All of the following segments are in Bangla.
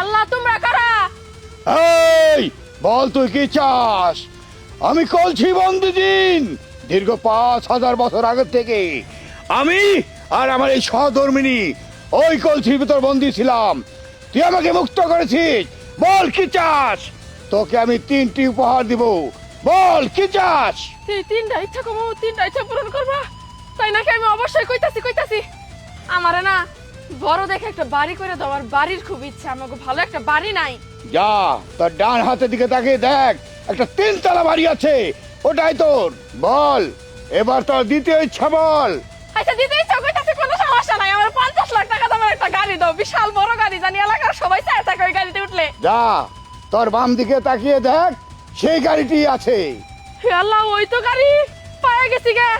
আল্লাহ তোমরা কারা? এই বল তুই কি চাস? আমি কলছি বন্দুদিন দীর্ঘ পাঁচ হাজার বছর আগের থেকে আমি আর আমার এই সহধর্মিনী ওই কলসির ভিতর বন্দি ছিলাম। তুই আমাকে মুক্ত করেছিস। বল কি চাস? তোকে আমি তিনটি উপহার দিব। বল কি চাস? এই তিনটা ইচ্ছা কমো তিনটা ইচ্ছা পূরণ করবা। তাই নাকি আমি অবশ্যই কইতাছি কইতাছি? আমারে না বড় দেখে একটা বাড়ি করে দেওয়ার বাড়ির খুব ইচ্ছা আমাকে ভালো একটা বাড়ি নাই। যা তোর ডান হাতের দিকে তাকিয়ে দেখ একটা তিনতলা বাড়ি আছে ওটাই তোর বল এবার তোর দ্বিতীয় ইচ্ছা বল। আচ্ছা দিতে ইচ্ছা কইতাছি কোনো সমস্যা নাই আমার পঞ্চাশ লাখ টাকা দামের একটা গাড়ি দাও বিশাল বড় গাড়ি জানি এলাকার সবাই চায় থাকে ওই গাড়িতে উঠলে। যা তোর বাম দিকে তাকিয়ে দেখ সেই গাড়িটি আছে। হে আল্লাহ ওই তো গাড়ি পায়ে গেছি গে।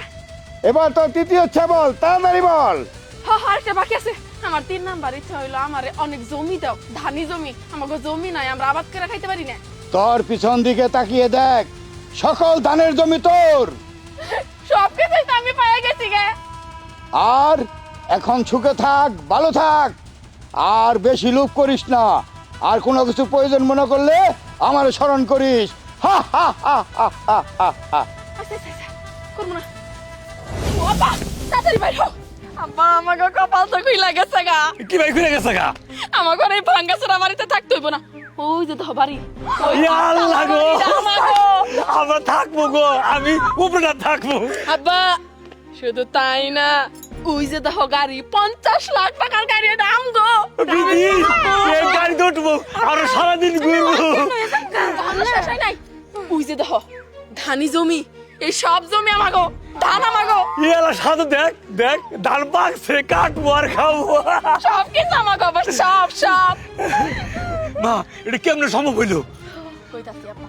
এবার তোর তৃতীয় ইচ্ছা বল তাড়াতাড়ি বল। হ হ, আরেকটা বাকি আছে। আমার তিন নাম্বার ইচ্ছা হইল আমার অনেক জমি দাও ধানি জমি। আমাকে জমি নাই আমরা আবাদ করে খাইতে পারি না। তোর পিছন দিকে তাকিয়ে দেখ সকল ধানের জমি তোর। সব কিছুই তো আমি পায়ে গেছি গে। আর এখন সুখে থাক ভালো থাক। আর বেশি লোভ করিস না। আর কোনো কিছু প্রয়োজন মনে করলে আমার স্মরণ করিস। হা হা হা হা হা হা হা। আচ্ছা আচ্ছা আচ্ছা করব না। ও আব্বা তাড়াতাড়ি বাইর হও। আব্বা আমাকে কপাল তো কইলা গেছে গা। কি ভাই ঘুরে গেছে গা? আমার ঘরে ভাঙ্গা চোরা বাড়িতে থাকতে হইব না। ওই যে তো বাড়ি। আল্লাহ গো। আমরা থাকব গো আমি উপরে থাকব। আব্বা শুধু তাই না ওই যে দেখো গাড়ি পঞ্চাশ লাখ টাকার গাড়ি দাম গো গাড়িতে উঠবো আরও সারাদিন ঘুরবো। ওই যে দেখো ধানি জমি এই সব জমি আমাগো। ধান আমাগো। সাধু দেখ দেখ ধান পাকছে কাটবো আর খাব সব কিছু আমাগো আবার সব সব। মা এটা কেমনে সম্ভব হইল? কইতাছি আপা?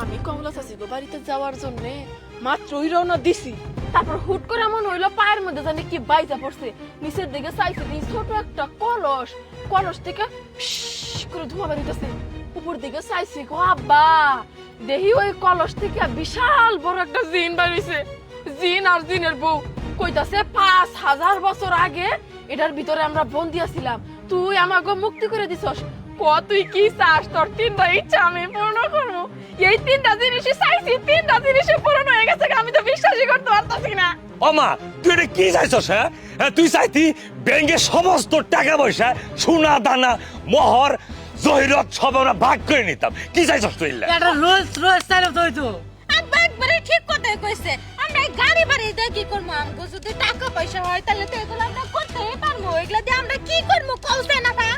আমি কমলা গো বাড়িতে যাওয়ার জন্য মাত্রই রওনা দিছি। তারপর হুট করে এমন হইল পায়ের মধ্যে জানি কি বাইজা পড়ছে। নিচের দিকে চাইছে দিই ছোট একটা কলস। কলস থেকে করে ধোঁয়া বেরিতেছে উপর দিকে চাইছি গো আব্বা দেহি ওই কলস থেকে বিশাল বড় একটা জিন বেরিয়েছে জিন আর জিনের বউ। কইতাছে পাঁচ হাজার বছর আগে এটার ভিতরে আমরা বন্দি আছিলাম। তুই আমাকে মুক্তি করে দিছস। ক তুই কি চাস? তোর তিনটা ইচ্ছা আমি পূর্ণ করব। এই তিনটা জিনিসই চাইছি তিনটা জিনিসই পূরণ হয়ে গেছে আমি তো বিশ্বাসই করতে পারতাছি না। ও মা তুই এটা কি চাইছস হ্যাঁ? হ্যাঁ, তুই চাইতি ব্যাংকের সমস্ত টাকা পয়সা সোনা দানা মোহর জহিরত সব আমরা ভাগ করে নিতাম। কি চাইছস তুই? এটা রোজ রোজ চাইলে তো হইতো আব্বা একবারে ঠিক কথাই কইছে। আমরা এই গাড়ি বাড়ি দিয়ে কি করব? আমগো যদি টাকা পয়সা হয় তাহলে তো এগুলো আমরা করতেই পারব। এগুলা দিয়ে আমরা কি করব? কলসে না বা।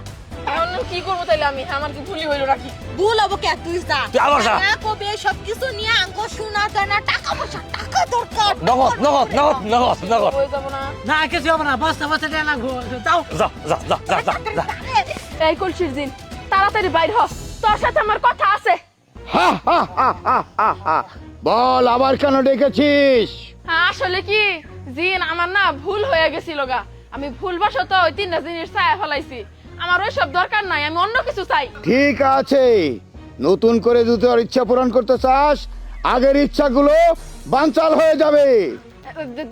এখন কি করব তাইলে আমি? আমার কি ভুলি হইল নাকি? ভুল হব কে? তুই যা। তুই আবার যা। না কবে সব কিছু নিয়ে আঙ্গো শোনা যায় না টাকা পয়সা টাকা দরকার। নগদ নগদ নগদ নগদ নগদ। হয়ে যাব না। না কিছু হবে না। বস্তা বস্তা দেয় না ঘো- যাও। যা যা যা যা যা যা। এই কলসির দিন তাড়াতাড়ি বাইর হ। তোর সাথে আমার কথা আছে। হা হা হা হা হা হা বল আবার কেন ডেকেছিস? হ্যাঁ, আসলে কি? জিন আমার না ভুল হয়ে গেছিল গা। আমি ভুল বসত ওই তিনটা জিনিস চাই ফলাইছি। আমার ওই সব দরকার নাই আমি অন্য কিছু চাই। ঠিক আছে। নতুন করে যদি আর ইচ্ছা পূরণ করতে চাস আগের ইচ্ছাগুলো বানচাল হয়ে যাবে।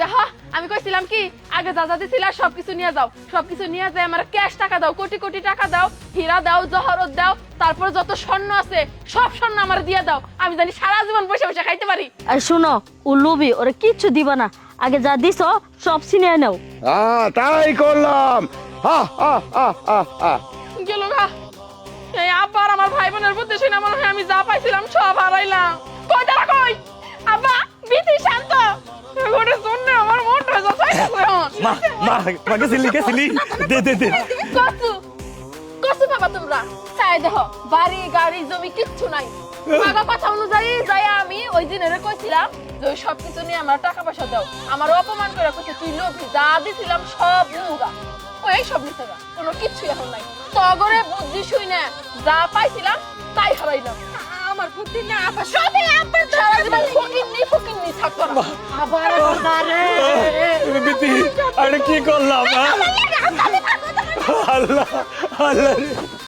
দেখো। আমি কইছিলাম কি আগে যা যা দিছিল সবকিছু নিয়ে যাও। সবকিছু নিয়ে যায় আমার ক্যাশ টাকা দাও কোটি কোটি টাকা দাও হীরা দাও জহরত দাও তারপর যত স্বর্ণ আছে সব স্বর্ণ আমার দিয়ে দাও। আমি জানি সারা জীবন বসে বসে খাইতে পারি। আর শুনো ও লোভি ওরা কিচ্ছু দিবা না। আগে যা দিছ সব ছিনিয়ে নাও। হ্যাঁ তাই করলাম। হা হা হা হা হা। গেল গা। এই আব্বার আমার ভাই বোনের বুদ্ধি শুনে মনে হয় আমি যা পাইছিলাম সব হারাইলাম। কই দাঁড়া কই? আব্বা বিতি শান্ত। ঘরে মা মা দে দে দে। কসু কসু বাবা তোমরা। চাই দেখো, বাড়ি, গাড়ি, জমি, কিচ্ছু নাই। বাবা কথা অনুযায়ী যাই আমি, ওই কইছিলাম যে ওই সব কিছু নিয়ে আমার টাকা পয়সা দাও। আমার অপমান করে কইছে, তুই লোভী, যা দিছিলাম সব নুগা ও, এই সব নিতে কোনো কিচ্ছু এখন নাই। তগরে বুদ্ধি শুই না যা পাইছিলাম, তাই হারাইলাম। আমার বুদ্ধি না আব্বা সবই আব্বার সারা জীবন ফকিন্নি ফকিন্নি থাকতো না আবার দারে বিতি আরে কি করলাম? আল্লাহ আল্লাহ।